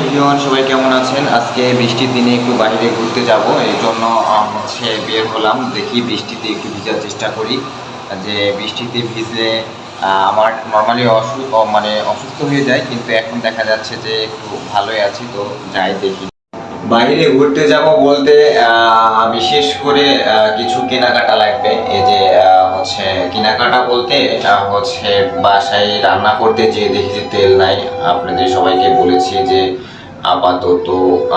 Everyone, সবাই কেমন আছেন? আজকে বৃষ্টির দিনে একটু বাইরে ঘুরতে যাব, এই জন্য হচ্ছে বের হলাম, দেখি বৃষ্টিতে একটু ভিজার চেষ্টা করি। যে বৃষ্টিতে ভিজে আমার নর্মালি অসুখ মানে অসুস্থ হয়ে যায়, কিন্তু এখন দেখা যাচ্ছে যে একটু ভালোই আছি, তো যাই দেখি। বাইরে ঘুরতে যাব বলতে বিশেষ করে কিছু কেনাকাটা লাগবে। এই যে হচ্ছে কেনাকাটা বলতে হচ্ছে বাসায় রান্না করতে যে দেখি যে তেল নাই। আপনাদের সবাইকে বলেছি যে আপাতত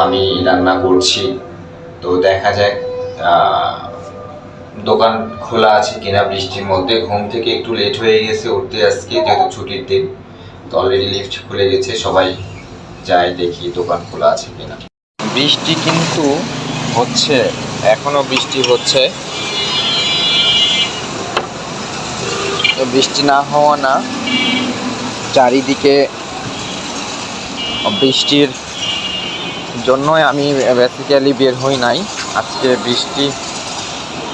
আমি রান্না করছি। তো দেখা যাক দোকান খোলা আছে কিনা বৃষ্টির মধ্যে। ঘুম থেকে একটু লেট হয়ে গেছে উঠতে আজকে, যেহেতু ছুটির দিন। তো অলরেডি লিফট খুলে গেছে, সবাই যাই দেখি দোকান খোলা আছে কিনা। বৃষ্টি কিন্তু হচ্ছে, এখনও বৃষ্টি হচ্ছে। বৃষ্টি না হওয়া না, চারিদিকে বৃষ্টির জন্যই আমি বেসিক্যালি বের হই নাই। আজকে বৃষ্টি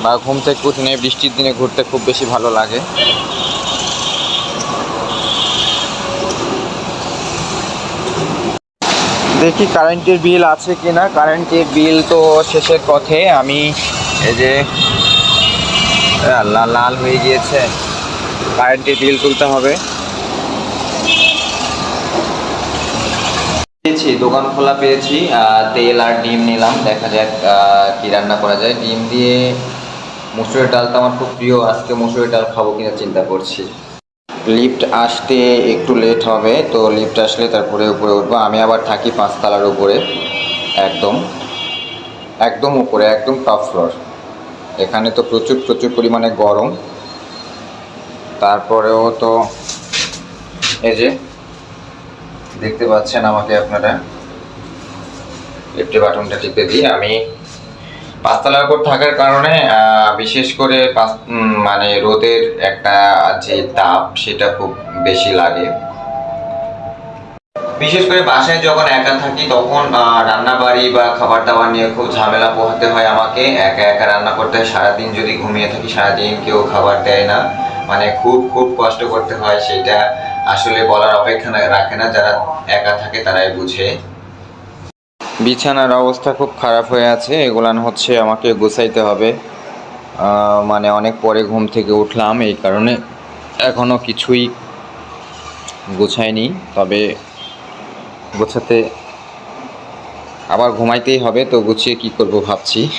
বা ঘুম থেকে উঠে নেই, বৃষ্টির দিনে ঘুরতে খুব বেশি ভালো লাগে। দেখি কারেন্টের বিল আছে কি না কারেন্টের বিল তো শেষের পথে। আমি এই যে আল্লাহ লাল হয়ে গিয়েছে। কারেন্টের বিল তুলতে হবে। পেয়েছি, দোকান খোলা পেয়েছি। তেল আর ডিম নিলাম। দেখা যাক কি রান্না করা যায়। ডিম দিয়ে মুসুরের ডাল তো আমার খুব প্রিয়। আজকে মুসুরের ডাল খাব কিনা চিন্তা করছি। লিফট আসতে একটু লেট হবে, তো লিফট আসলে তারপরে উপরে উঠবো। আমি আবার থাকি পাঁচতলার উপরে, একদম একদম উপরে, একদম টপ ফ্লোর এখানে তো প্রচুর প্রচুর পরিমাণে গরম। তারপরেও তো এই যে, দেখতে পাচ্ছেন আমাকে আপনারা। লিফটে বাটনটা টিপে দিয়ে আমি পাঁচতলার উপর থাকার কারণে বিশেষ করে মানে রোদের একটা যে তাপ, সেটা খুব বেশি লাগে। বিশেষ করে বাসায় যখন একা থাকি, তখন রান্না বাড়ি বা খাবার দাবার নিয়ে খুব ঝামেলা পোহাতে হয় আমাকে। একা একা রান্না করতে হয়। সারাদিন যদি ঘুমিয়ে থাকি, সারাদিন কেউ খাবার দেয় না। মানে খুব খুব কষ্ট করতে হয়, সেটা আসলে বলার অপেক্ষা রাখে না। যারা একা থাকে, তারাই বুঝে। বিছানার অবস্থা খুব খারাপ হয়ে আছে। এগুলান হচ্ছে আমাকে গোছাইতে হবে। মানে অনেক পরে ঘুম থেকে উঠলাম, এই কারণে এখনও কিছুই গোছাইনি। তবে গোছাতে আবার ঘুমাইতেই হবে, তো গুছিয়ে কি করব ভাবছি।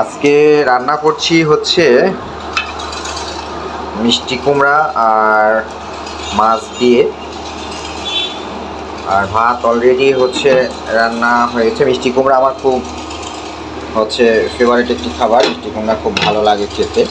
আজকে রান্না করছি হচ্ছে মিষ্টি কুমড়া আর মাছ দিয়ে। আর ভাত অলরেডি হচ্ছে রান্না হয়েছে, মিষ্টি কুমড়া আমার খুব হচ্ছে ফেভারিট একটি খাবার, মিষ্টি কুমড়া খুব ভালো লাগে খেতে।